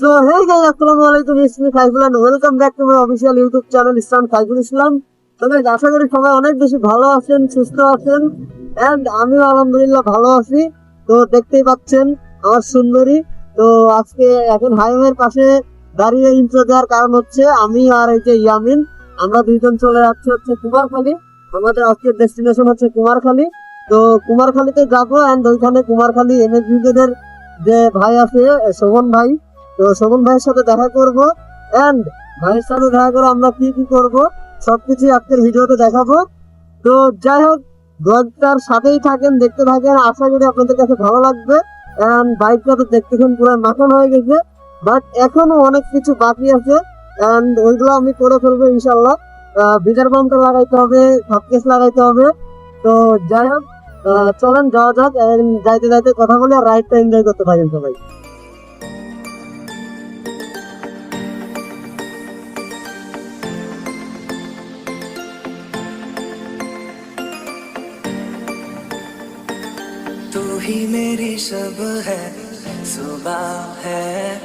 So hey guys আসসালামু আলাইকুম it's me Saiful and welcome back to my official YouTube channel Islam Saiful Islam তবে আশা করি সবাই অনেক বেশি ভালো আছেন, সুস্থ আছেন এন্ড আমিও আলহামদুলিল্লাহ ভালো আছি। তো, দেখতেই পাচ্ছেন আমার সুন্দরী। তো, আজকে এখন হাইওয়ের পাশে দাঁড়িয়ে ইন্ট্রো দেওয়ার কারণ হচ্ছে আমি আর এই যে ইয়ামিন, আমরা দুইজন চলে যাচ্ছি হচ্ছে কুমারখালী। আমাদের আজকের ডেস্টিনেশন হচ্ছে কুমারখালী। তো, কুমারখালীতে যাব এন্ড ওইখানে কুমারখালী এনএস ব্রিগেডের যে ভাই আছে শোভন ভাই তো শোভন ভাইয়ের সাথে দেখা করব এন্ড ভাইয়ের সাথে দেখা করে আমরা কি কি করব, সবকিছু আজকের ভিডিওতে দেখাবো। তো যাই হোক ব্লগটার সাথেই থাকেন, দেখতে থাকেন। আশা করি আপনাদের কাছে ভালো লাগবে এন্ড বাইকটা তো দেখতেছেন পুরো মাখন হয়ে গেছে বাট এখনও অনেক কিছু বাকি আছে এন্ড ওইগুলো আমি করে ফেলব ইনশাল্লাহ বিজার পাম্পটা লাগাইতে হবে সবকেস লাগাইতে হবে। তো যাই হোক চলেন, যাওয়া যাক যাইতে যাইতে কথা বলে, আর রাইডটা এনজয় করতে থাকেন সবাই। ही मेरी सब है, सुबह है,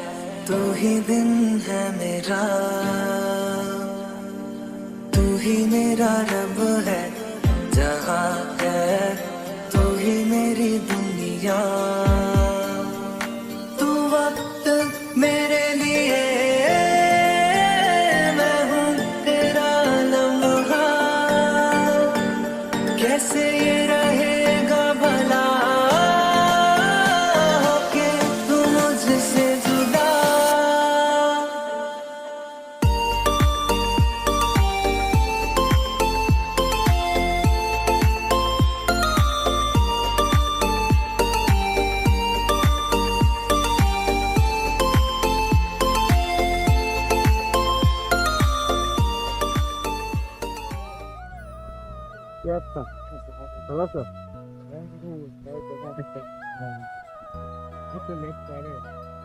तू ही दिन है मेरा। तू ही मेरा रब है, जहाँ है, तू ही मेरी दुनिया। ভালো আছো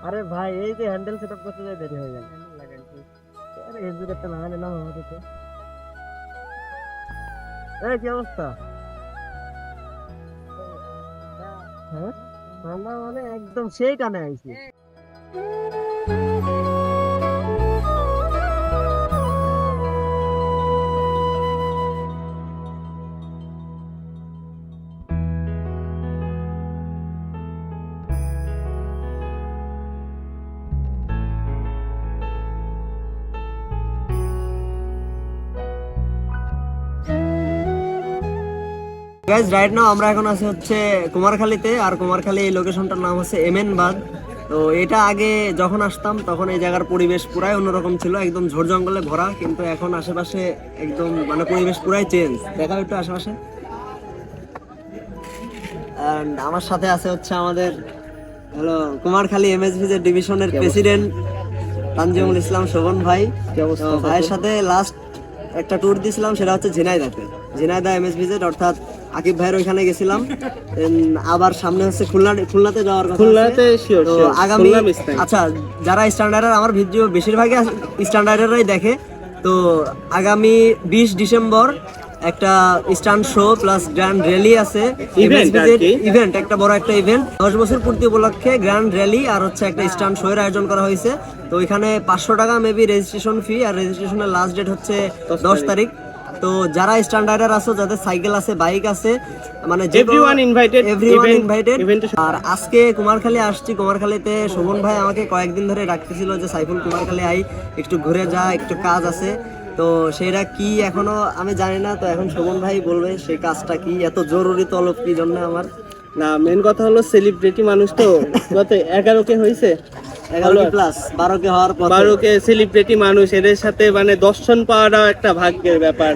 আরে ভাই এই যে হ্যান্ডেল সেটআপ করতে যাই দেরি হয়ে যায় আরে এজুকেটটা লাগালে না আমাদের তো এই কি অবস্থা হ্যাঁ ঠান্ডা মানে একদম সেই টানে আইছি গাইজ রাইট নাও আমরা এখন আছি হচ্ছে কুমারখালীতে আর কুমারখালী এই লোকেশনটার নাম হচ্ছে এমএন বাদ তো এটা আগে যখন আসতাম তখন এই জায়গার পরিবেশ পুরাই অন্যরকম ছিল একদম ঝোড় জঙ্গলে ভরা কিন্তু এখন আশেপাশে একদম মানে পরিবেশ পুরাই চেঞ্জ দেখাও একটু আশেপাশে। আমার সাথে আছে হচ্ছে আমাদের হলো কুমারখালী এমএসভি যে ডিভিশনের প্রেসিডেন্ট তানজিমুল ইসলাম শোভন ভাই। ভাইয়ের সাথে লাস্ট একটা ট্যুর দিয়েছিলাম সেটা হচ্ছে ঝিনাইদাতে। ঝিনাইদা এমএসভিজেড অর্থাৎ আকিব ভাইয়ের ওইখানে গেছিলাম। আবার সামনে হচ্ছে খুলনা খুলনাতে যাওয়ার কথা খুলনাতে তো আগামী আচ্ছা যারা স্ট্যান্ডার্ডের আমার ভিডিও বেশিরভাগই স্ট্যান্ডার্ডেরাই দেখে। তো আগামী বিশ ডিসেম্বর একটা stunt show plus grand rally আছে। ইভেন্ট একটা বড় একটা ইভেন্ট দশ বছর পূর্তি উপলক্ষে গ্র্যান্ড র্যালি আর হচ্ছে একটা স্টান্ট শো এর আয়োজন করা হয়েছে। তো ওইখানে পাঁচশো টাকা মেবি রেজিস্ট্রেশন ফি আর রেজিস্ট্রেশনের লাস্ট ডেট হচ্ছে দশ তারিখ। তো যারা স্ট্যান্ডার্ডার আছে যাদের সাইকেল আছে বাইক আছে মানে এভরিওয়ান ইনভাইটেড এভরিওয়ান ইনভাইটেড আর আজকে কুমারখালী আসছি। কুমারখালীতে শোভন ভাই আমাকে কয়েকদিন ধরে ডাকতেছিল যে সাইফুল কুমারখালী আই একটু ঘুরে যা একটু কাজ আছে। তো সেটা কি এখনও আমি জানি না তো এখন শোভন ভাই বলবে সেই কাজটা কি এত জরুরি তলব কি জন্য আমার? না মেন কথা হলো সেলিব্রিটি মানুষ তো গত এগারো কে হয়েছে বারো কে হওয়ার পর বারো কে সেলিব্রিটি মানুষ এদের সাথে মানে দর্শন পাওয়াটাও একটা ভাগ্যের ব্যাপার।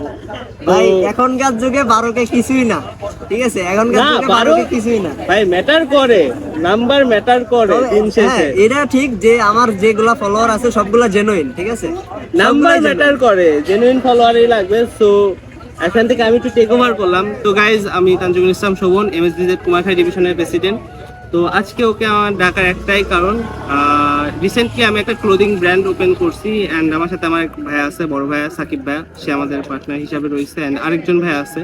ভাই এখনকার যুগে বারো কে কিছুই না ঠিক আছে? এখনকার যুগে বারো কে কিছুই না। ভাই ম্যাটার করে নাম্বার ম্যাটার করে দিন হ্যাঁ, শেষে এটা ঠিক যে আমার যেগুলা ফলোয়ার আছে সবগুলা জেনুইন ঠিক আছে? নাম্বার ম্যাটার করে জেনুইন ফলোয়ারই লাগবে সো এখান থেকে আমি একটু টেক ওভার করলাম। তো গাইজ আমি তানজুমুল ইসলাম শোভন এমএসডিজেড কুমারখালী ডিভিশনের প্রেসিডেন্ট তো আজকে ওকে আমার ডাকার একটাই কারণ রিসেন্টলি আমি একটা ক্লোদিং ব্র্যান্ড ওপেন করছি অ্যান্ড আমার সাথে আমার এক ভাই আছে বড় ভাই সাকিব ভাই সে আমাদের পার্টনার হিসাবে রয়েছে অ্যান্ড আরেকজন ভাই আছে।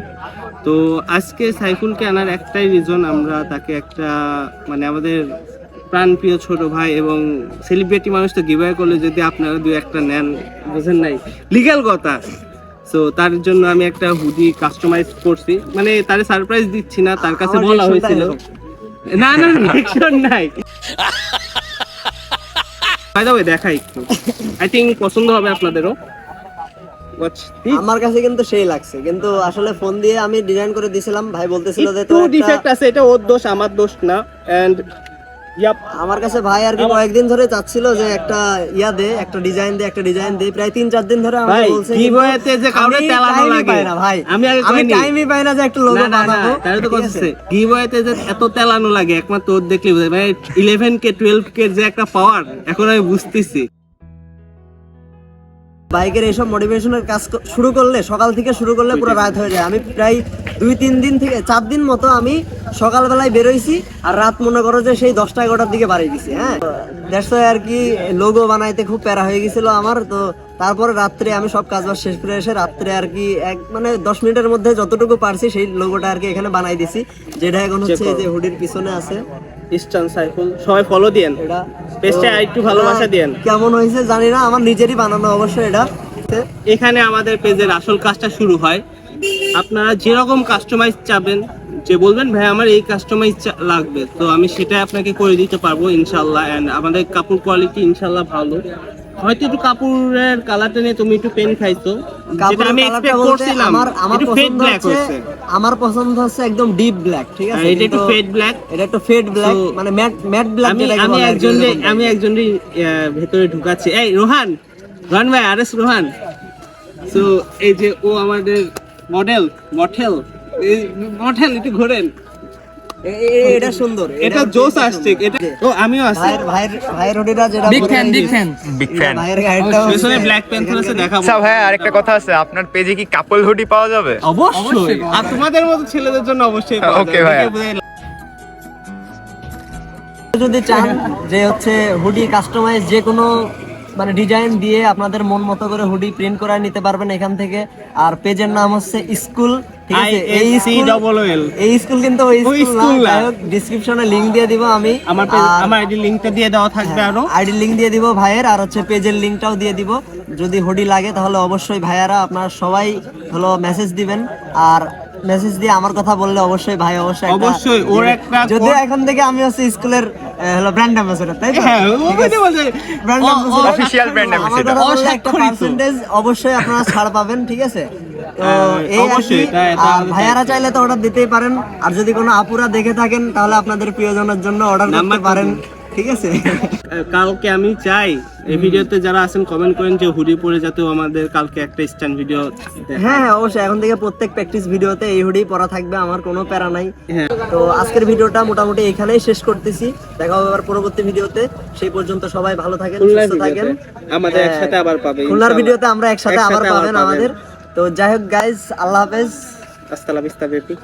তো আজকে সাইফুলকে আনার একটাই রিজন আমরা তাকে একটা মানে আমাদের প্রাণপ্রিয় ছোট ভাই এবং সেলিব্রিটি মানুষ তো গিভওয়ে করলে যদি আপনারা দু একটা নেন বুঝেন নাই? লিগ্যাল কথা। সো তার জন্য আমি একটা হুডি কাস্টমাইজ করছি। মানে তারে সারপ্রাইজ দিচ্ছি না তার কাছে বলা হয়েছিল। না না রিয়েকশন নাই। বাই দ্য ওয়ে দেখাই একটু। আই থিংক পছন্দ হবে আপনাদেরও। আমার কাছে কিন্তু সেই লাগছে কিন্তু আসলে ফোন দিয়ে আমি ডিজাইন করে দিছিলাম ভাই বলতেছিল যে তো ডিফেক্ট আছে এটা ওর দোষ আমার দোষ না। এন্ড আমার কাছে ভাই আর কি কয়েকদিন ধরে চাচ্ছিল যে একটা ইয়া দে একটা ডিজাইন দে একটা ডিজাইন দে। প্রায় তিন চার দিন ধরে আমাকে ভাই, বলছে কি বয়েতে যে কাউরে তেলানো লাগে। না ভাই। আমি আগে আমি টাইমই পাই না যে একটা লোগো বানাবো। তাহলে তো কইছে কি বয়েতে যে এত তেলানো লাগে? একমাত্র ওর দেখলে যায় ইলেভেন কে টুয়েলভ কে যে একটা পাওয়ার এখন আমি বুঝতেছি। বাইকের এইসব মোটিভেশনের কাজ শুরু করলে সকাল থেকে শুরু করলে পুরো রাত হয়ে যায়। আমি প্রায় দুই তিন দিন থেকে চার দিন মতো আমি সকালবেলায় বেরোইছি আর রাত মনে করো যে সেই দশটা এগারোটার দিকে বাড়ি গেছি হ্যাঁ? দ্যাটস আর কি লোগো বানাইতে খুব প্যারা হয়ে গেছিল আমার। তো তারপরে রাত্রে আমি সব কাজ বাজ শেষ করে এসে রাত্রে আর কি এক মানে দশ মিনিটের মধ্যে যতটুকু পারছি সেই লোগোটা আর কি এখানে বানাই দিছি যেটা এখন হচ্ছে এই যে হুডির পিছনে আছে। ইস্টার্ন সাইফুল। সবাই ফলো দিয়েন। এটা পেজটা একটু ভালোবাসা দিয়েন। কেমন হয়েছে জানি না আমার নিজেরই বানানো অবশ্যই এটা। এখানে আমাদের পেজের আসল কাজটা শুরু হয়। আপনারা যেরকম কাস্টমাইজ চাবেন যে বলবেন ভাই আমার এই কাস্টমাইজ লাগবে। তো আমি সেটা আপনাকে করে দিতে পারব ইনশাল্লাহ। অ্যান্ড আমাদের কাপড় কোয়ালিটি ইনশাল্লাহ ভালো। হয়তো একটু কাপড়ের কালারটা নিয়ে তুমি একটু পেন খাইছো। যেটা আমি এক্সপেক্ট করছিলাম। আমার আমার ফেড পছন্দ ব্ল্যাক হচ্ছে আমার পছন্দ হচ্ছে একদম ডিপ ব্ল্যাক ঠিক আছে? এটা একটু ফেড ব্ল্যাক এটা একটু ফেড ব্ল্যাক মানে ম্যাট ম্যাট ব্ল্যাক আমি আমি একজন আমি একজন ভেতরে ঢুকাচ্ছি। এই রোহান! রোহান ভাই আর এস রোহান। তো এই যে ও আমাদের মডেল মঠেল। মঠেল একটু ঘোরেন। এটা সুন্দর। এটা জোস আসছে এটা ও আমিও আছি ভাইয়ের ভাইয়ের যেটা big fan big fan big fan ভাইয়ের গাড়িটা পেছনে ব্ল্যাক পেন্সিল আছে দেখাবো। আচ্ছা ভাই আরেকটা কথা আছে। আপনার পেজে কি কাপল হুডি পাওয়া যাবে? অবশ্যই। আর তোমাদের মতো ছেলেদের জন্য অবশ্যই পাওয়া Okay, যাবে। ভাইয়া। দেখে যদি চান যে হচ্ছে হুডি কাস্টমাইজ যে কোনো মানে ডিজাইন দিয়ে আপনাদের মন মতো করে হুডি প্রিন্ট করায় নিতে পারবেন এখান থেকে। আর পেজের নাম হচ্ছে স্কুল ঠিক আছে? এই স্কুল এই স্কুল কিন্তু ওই স্কুল না। ডিসক্রিপশনে লিংক দিয়ে দিব আমি। আমার আমার আইডি লিংকটা দিয়ে দেওয়া থাকবে আরও। আইডি লিংক দিয়ে দিব ভাইয়ের আর হচ্ছে পেজের লিংকটাও দিয়ে দিব। যদি হুডি লাগে তাহলে অবশ্যই ভাইয়ারা আপনারা সবাই হলো মেসেজ দিবেন। আর মেসেজ দিয়ে আমার কথা বললে অবশ্যই ভাই অবশ্যই অবশ্যই, ওর একটা যদিও কোড- এখন থেকে আমি হচ্ছে স্কুলের হলো ব্র্যান্ড অ্যাম্বাসেডর তাই তো? হ্যাঁ ও ঠিক বলতে আছে। বলতে Brand ও- ambassador। ব্র্যান্ড অ্যাম্বাসেডর একটা পার্সেন্টেজ অবশ্যই আপনারা ছাড় পাবেন ঠিক আছে? তো হ্যাঁ, ভাইয়ারা চাইলে তো অর্ডার দিতেই পারেন। আর যদি কোনো আপুরা দেখে থাকেন তাহলে আপনাদের প্রিয়জনের জন্য অর্ডার করতে পারেন। ঠিক আছে? কালকে আমি চাই এই ভিডিওতে যারা আছেন কমেন্ট করেন যে হুডি পরে যাতে আমাদের কালকে একটা স্ট্যান্ড ভিডিও হ্যাঁ হ্যাঁ অবশ্যই। এখন থেকে প্রত্যেক প্র্যাকটিস ভিডিওতে এই হুডি পরা থাকবে আমার কোনো প্যারা নাই। হ্যাঁ। তো আজকের ভিডিওটা মোটামুটি এখানেই শেষ করতেছি। দেখা হবে আবার পরবর্তী ভিডিওতে। সেই পর্যন্ত সবাই ভালো থাকেন সুস্থ থাকেন। আমাদের হ্যাঁ, একসাথে আবার পাবে খুলনার। ভিডিওতে আমরা একসাথে আবার পাবেন আমাদের। তো যাই হোক গাইজ আল্লাহ হাফেজ। আস্তালা বিস্তা বেবি